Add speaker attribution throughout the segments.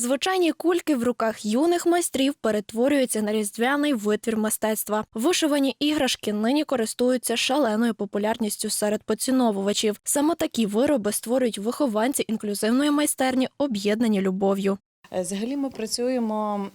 Speaker 1: Звичайні кульки в руках юних майстрів перетворюються на різдвяний витвір мистецтва. Вишивані іграшки нині користуються шаленою популярністю серед поціновувачів. Саме такі вироби створюють вихованці інклюзивної майстерні, об'єднані любов'ю.
Speaker 2: Е, Взагалі ми працюємо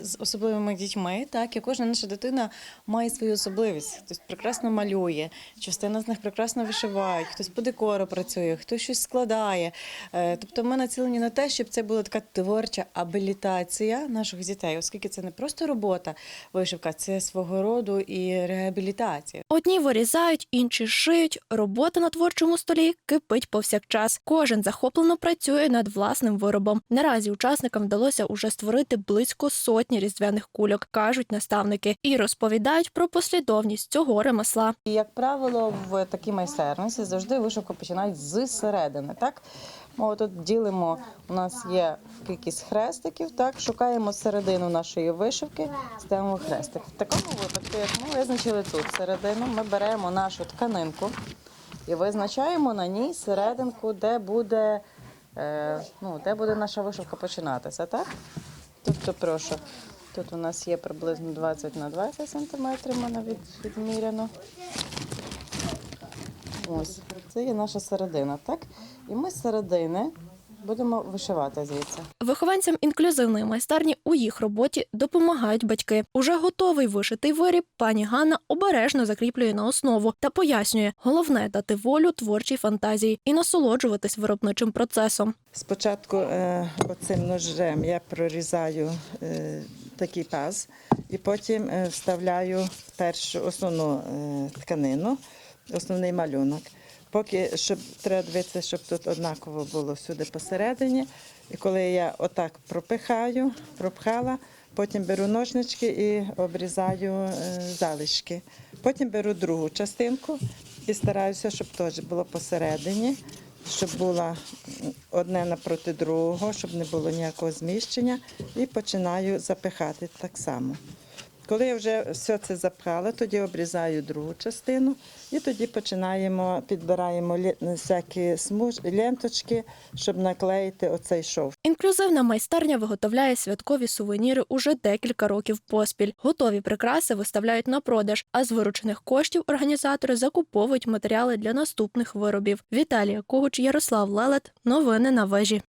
Speaker 2: з особливими дітьми, так і кожна наша дитина має свою особливість. Хтось прекрасно малює, частина з них прекрасно вишивають, хтось по декору працює, хтось щось складає. Е, Тобто ми націлені на те, щоб це була така творча абілітація наших дітей, оскільки це не просто робота, вишивка, це свого роду і реабілітація.
Speaker 1: Одні вирізають, інші шиють. Робота на творчому столі кипить повсякчас. Кожен захоплено працює над власним виробом. Наразі учасникам вдалося уже створити близько сотні різдвяних кульок, кажуть наставники, і розповідають про послідовність цього ремесла.
Speaker 2: Як правило, в такій майстерності завжди вишивку починають з середини. Так? Ми отут ділимо, у нас є кількість хрестиків, так? шукаємо середину нашої вишивки, ставимо хрестик. В такому випадку, як ми визначили тут середину, ми беремо нашу тканинку і визначаємо на ній серединку, де буде, ну, де буде наша вишивка починатися. Так? Тобто, прошу. Тут у нас є приблизно 20 на 20 сантиметрів, мене від, відміряно. Ось, це є наша середина, так? І ми з середини будемо вишивати звідси.
Speaker 1: Вихованцям інклюзивної майстерні у їх роботі допомагають батьки. Уже готовий вишитий виріб пані Ганна обережно закріплює на основу та пояснює, головне дати волю творчій фантазії і насолоджуватись виробничим процесом.
Speaker 3: Спочатку е, оцим ножем я прорізаю е, такий паз, і потім е, вставляю першу основну е, тканину, основний малюнок. Поки щоб треба дивитися, щоб тут однаково було всюди посередині. І коли я отак пропихаю, пропхала, потім беру ножнички і обрізаю е, залишки. Потім беру другу частинку і стараюся, щоб теж було посередині щоб було одне напроти другого, щоб не було ніякого зміщення, і починаю запихати так само. Коли я вже все це запхала, тоді обрізаю другу частину і тоді починаємо, підбираємо всякі смуж, ленточки, щоб наклеїти оцей шов.
Speaker 1: Інклюзивна майстерня виготовляє святкові сувеніри уже декілька років поспіль. Готові прикраси виставляють на продаж, а з виручених коштів організатори закуповують матеріали для наступних виробів. Віталія Когуч, Ярослав Лелет. Новини на вежі.